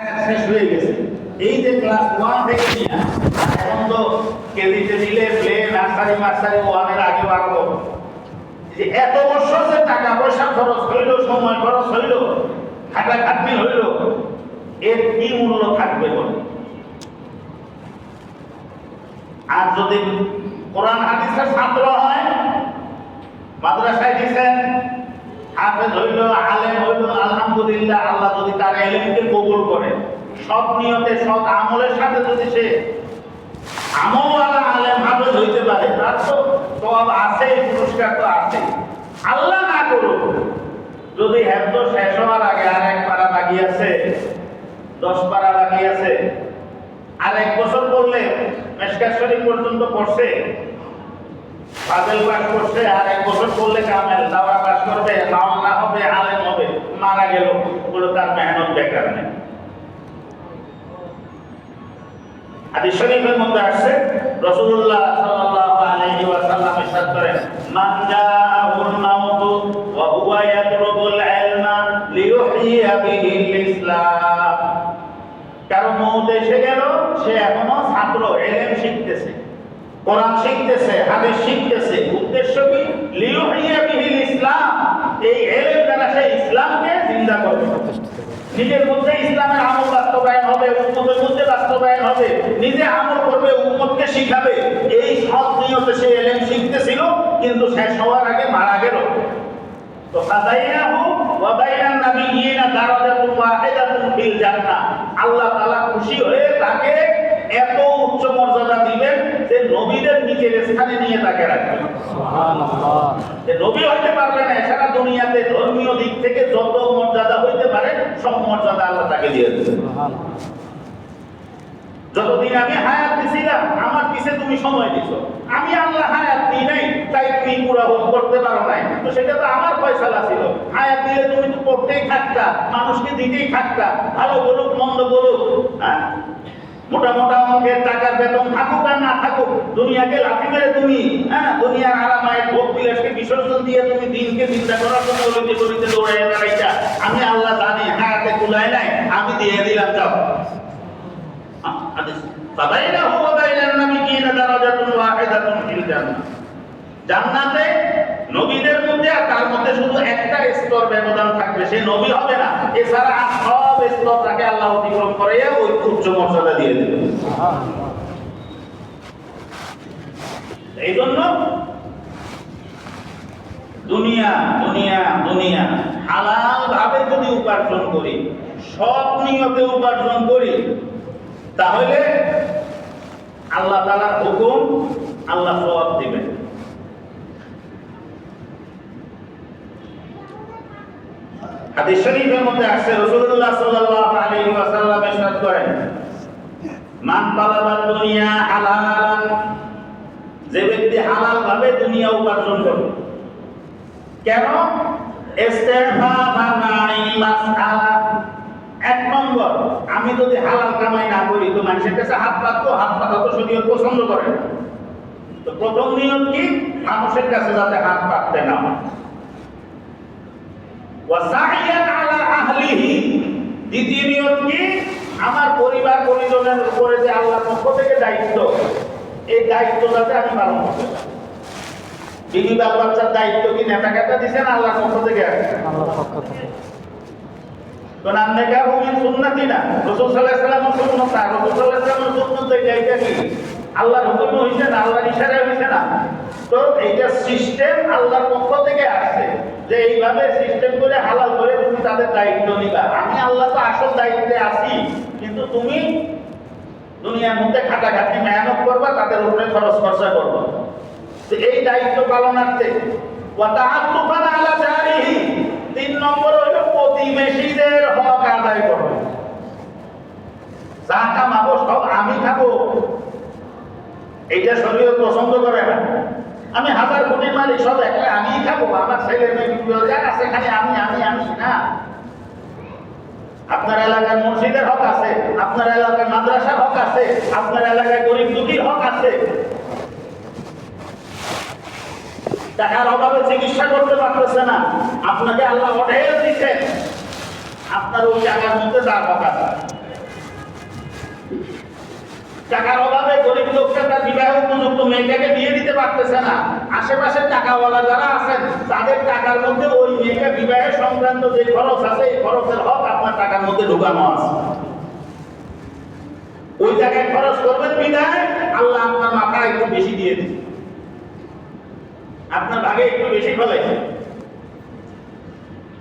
শেষ হয়ে গেছে। এই যে ক্লাস ওয়ান থেকে এখন তো কেজিতে নিলে প্লে নার্সারি মার্সারি ওয়ানের আগে বাড়বো যে এত বছর যে টাকা পয়সা খরচ হইল, সময় খরচ হইল, খাটাখাটনি হইল, এর কি মূল্য থাকবে বলে? আর যদি কোরআন হাদিসের ছাত্র হয়, মাদ্রাসায় দিচ্ছেন হাফেজ হইল, আলেম হইল, আলহামদুলিল্লাহ, আল্লাহ যদি তার এলেমকে কবুল করে, সৎ নিয়তে, সৎ আমলের সাথে যদি সে আমলওয়ালা আলেম, হাফেজ হইতে পারে, তার তো সব আছে পুরস্কার তো আছে আল্লাহ না করুক, যদি হেফজ শেষ হওয়ার আগে আর এক পারা বাকি আছে, দশ পারা বাকি আছে, আর এক বছর পড়লে মেশকার পর্যন্ত পড়ছে পাস করছে, আর এক বছর পড়লে কামেল দাওয়া পাস করবে হবে, আলেম হবে, মারা গেল ওগুলো তার মেহনত বেকার নেই। শরীফের মধ্যে আসছে ওয়াসাল্লাম ইলমা ইসলাম কারও মৌত এসে গেল, সে এখনও ছাত্র, এলেম শিখতেছে। কোরআন শিখতেছে, হাদিস শিখতেছে। উদ্দেশ্য কি? লিইহইয়া বিহিল ইসলাম। এই এলেম দ্বারা সে ইসলামকে জিন্দা করবে। নিজের মধ্যে ইসলামের আমল বাস্তবায়ন হবে, উম্মতের মধ্যে বাস্তবায়ন হবে। নিজে আমল করবে, উম্মতকে শিখাবে। এই সৎ নিয়তে সে এলেম শিখতেছিল, কিন্তু শেষ হওয়ার আগে মারা গেল। তো ফাদাইনাহু ওয়া বাইনান নাবিয়িনা দারাজাতুন ওয়াহিদাতুন ফিল আল্লাহ তাআলা খুশি হয়ে তাকে এত উচ্চ মর্যাদা দিবেন নবীদের নিচের স্থানে নিয়ে তাকে রাখবেন নবী হইতে পারবে না, সারা দুনিয়াতে ধর্মীয় দিক থেকে যত মর্যাদা হইতে পারে, সব মর্যাদা আল্লাহ তাকে দিয়ে যতদিন আমি হায়াত দিছিলাম, আমার পিছে তুমি সময় দিছো। আমি আল্লাহ হায়াত দিই নাই, তাই তুমি পুরা করতে পারো নাই। তো সেটা তো আমার ফয়সালা ছিল। হায়াত দিলে তুমি তো করতেই থাকতা, মানুষকে দিতেই থাকতা, ভালো বলুক, মন্দ বলুক হ্যাঁ? মোটা টাকার বেতন থাকুক আর না থাকুক, দুনিয়াকে লাথি মেরে তুমি হ্যাঁ? দুনিয়ার আরামায় বিলাসকে বিসর্জন দিয়ে তুমি দিনকে চিন্তা করার জন্য গলিতে দৌড়াই বেড়াইটা আমি আল্লাহ জানি, হায়াতে কুলাই নাই, আমি দিয়ে দিলাম, যাও। জান্নাতে নবীদের মধ্যে আর তার মধ্যে শুধু একটা স্তর ব্যবধান থাকবে, সে নবী হবে না। এছাড়া আর তাকে আল্লাহ অতিক্রম করে ওই উচ্চ মর্যাদা দিয়ে দেবে এই জন্য দুনিয়া দুনিয়া দুনিয়া হালাল ভাবে যদি উপার্জন করি, সৎ নিয়তে উপার্জন করি, তাহলে আল্লাহ তালার হুকুম আল্লাহ সওয়াব দিবেন। হাদিস শরীফের মধ্যে আসছে, রাসূলুল্লাহ সাল্লাল্লাহু আলাইহি ওয়াসাল্লাম ইরশাদ করেন, মান তালাবাদ দুনিয়া হালালান যে ব্যক্তি হালাল ভাবে দুনিয়া উপার্জন করবে কেন? ইস্তেফাদানাই মাসআলা। এক নম্বর, আমি যদি হালাল কামাই না করি, তো মানুষের কাছে হাত পাতবো, হাত পাতা তো শরীয়ত পছন্দ করে তো প্রথম নিয়ম কি? মানুষের কাছে যাতে হাত পাততে না হয়। ওয়াসাইয়ান আলা আহলিহি। দ্বিতীয় নিয়ম কি? আমার পরিবার পরিজনের উপরে যে আল্লাহর পক্ষ থেকে দায়িত্ব এই দায়িত্ব যাতে আমি পালন করতে পারি। বিবি বাল বাচ্চার দায়িত্ব কি? নেতা দিচ্ছেন আল্লাহর পক্ষ থেকে? আল্লাহর পক্ষ থেকে। তো নান্নেকা ভূমি সুন্নাতি না। রসুল সাল্লাহ সাল্লামের সুন্নত না। রসুল সাল্লাহ সাল্লামের সুন্নত এইটা কি? আল্লাহর হুকুম হইছে না আল্লাহর ইশারা হইছে না। তো এইটা সিস্টেম আল্লাহর পক্ষ যে এইভাবে সিস্টেম করে হালাল করে তুমি তাদের দায়িত্ব নিবা। আমি আল্লাহ তো আসল দায়িত্বে আছি, কিন্তু তুমি দুনিয়ার মধ্যে খাটাখাটি মেহনত করবা, তাদের উপরে খরচ খরচা করবা। এই দায়িত্ব পালনার্থে তিন নম্বর হলো প্রতিবেশীদের হক আদায় করবে যা কামাবো সব আমি খাব। এইটা শরীর পছন্দ করে না। আমি হাজার কোটি মালিক, সব একলা আমি খাব, আমার ছেলে মেয়ে খালি আমি আমি আমি, না। আপনার এলাকার মসজিদের হক আছে, আপনার এলাকার মাদ্রাসার হক আছে, আপনার এলাকায় গরিব দুঃখীর হক আছে। টাকার অভাবে চিকিৎসা করতে পারতেছে না। আপনাকে আল্লাহ অঢেল দিচ্ছেন। আপনার ওই জায়গার মধ্যে তার হক আছে। টাকার অভাবে গরিব লোকটা তার বিবাহ উপযুক্ত মেয়েটাকে বিয়ে দিতে পারতেছে না। আশেপাশে টাকাওয়ালা যারা আছেন, তাদের টাকার মধ্যে ওই মেয়েকে বিবাহের সংক্রান্ত যে খরচ আছে, এই খরচের হক আপনার টাকার মধ্যে ঢোকানো আছে। ওই জায়গায় খরচ করবেন বিদায় আল্লাহ আপনার মাথা একটু বেশি দিয়ে দিচ্ছে আপনার ভাগে একটু বেশি ফেলেছে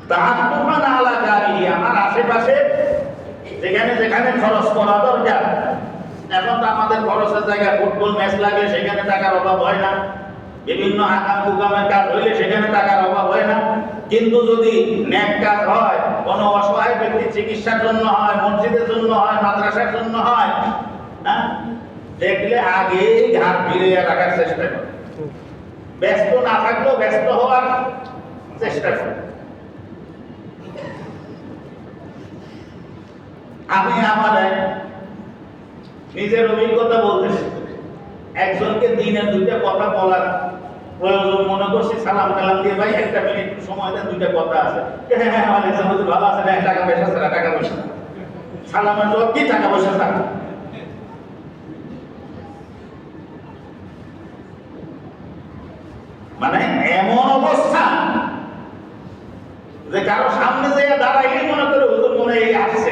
তার তুফান আলা জারি আমার আশেপাশে যেখানে যেখানে খরচ করা দরকার এখন তো আমাদের খরচের জায়গায় ফুটবল ম্যাচ লাগে, সেখানে টাকার অভাব হয় না। বিভিন্ন আকাম কুকামের কাজ হইলে সেখানে টাকার অভাব হয় না। কিন্তু যদি ন্যাক কাজ হয়, কোনো অসহায় ব্যক্তির চিকিৎসার জন্য হয়, মসজিদের জন্য হয়, মাদ্রাসার জন্য হয় হ্যাঁ দেখলে আগেই ঘাট ফিরিয়ে রাখার চেষ্টা করে। ব্যস্ত না থাকলেও ব্যস্ত হওয়ার চেষ্টা করে। আমি আমার নিজের অভিজ্ঞতা বলতেছি। একজনকে দিনে দুইটা কথা বলার প্রয়োজন, মনে সালাম দিয়ে, ভাই, একটা মিনিট সময় দুইটা কথা আছে। হ্যাঁ হ্যাঁ ভালো আছে টাকা পয়সা টাকা পয়সা সালামের জবাব কি টাকা পয়সা মানে এমন অবস্থা যে কারও সামনে যে দাঁড়াইলে মনে করে হুজুর মনে এই আসছে।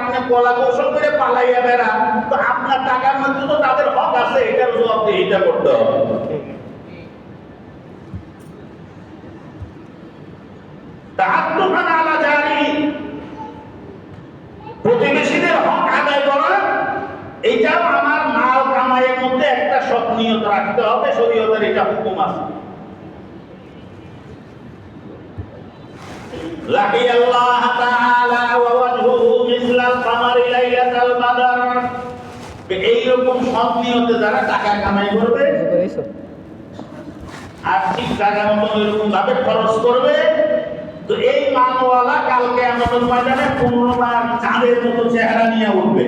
কলা কৌশল করে পালাইয়া বেড়ান। তো আপনার টাকার মধ্যে তো তাদের হক আছে, এটার জবাবদিহিতা করতে হবে। প্রতিবেশীদের হক আদায় করা এইটাও আমার মাল কামাইয়ের মধ্যে একটা সৎ রাখতে হবে, শরীয়তের এটা হুকুম আছে। আল্লাহ লাইলাতাল বাদর এইরকম সব নিয়তে যারা টাকা কামাই করবে, আর ঠিক জায়গা মতো এরকম ভাবে খরচ করবে, তো এই মানওয়ালা কালকে আমাদের ময়দানে পুনর্বার চাঁদের মতো চেহারা নিয়ে উঠবে।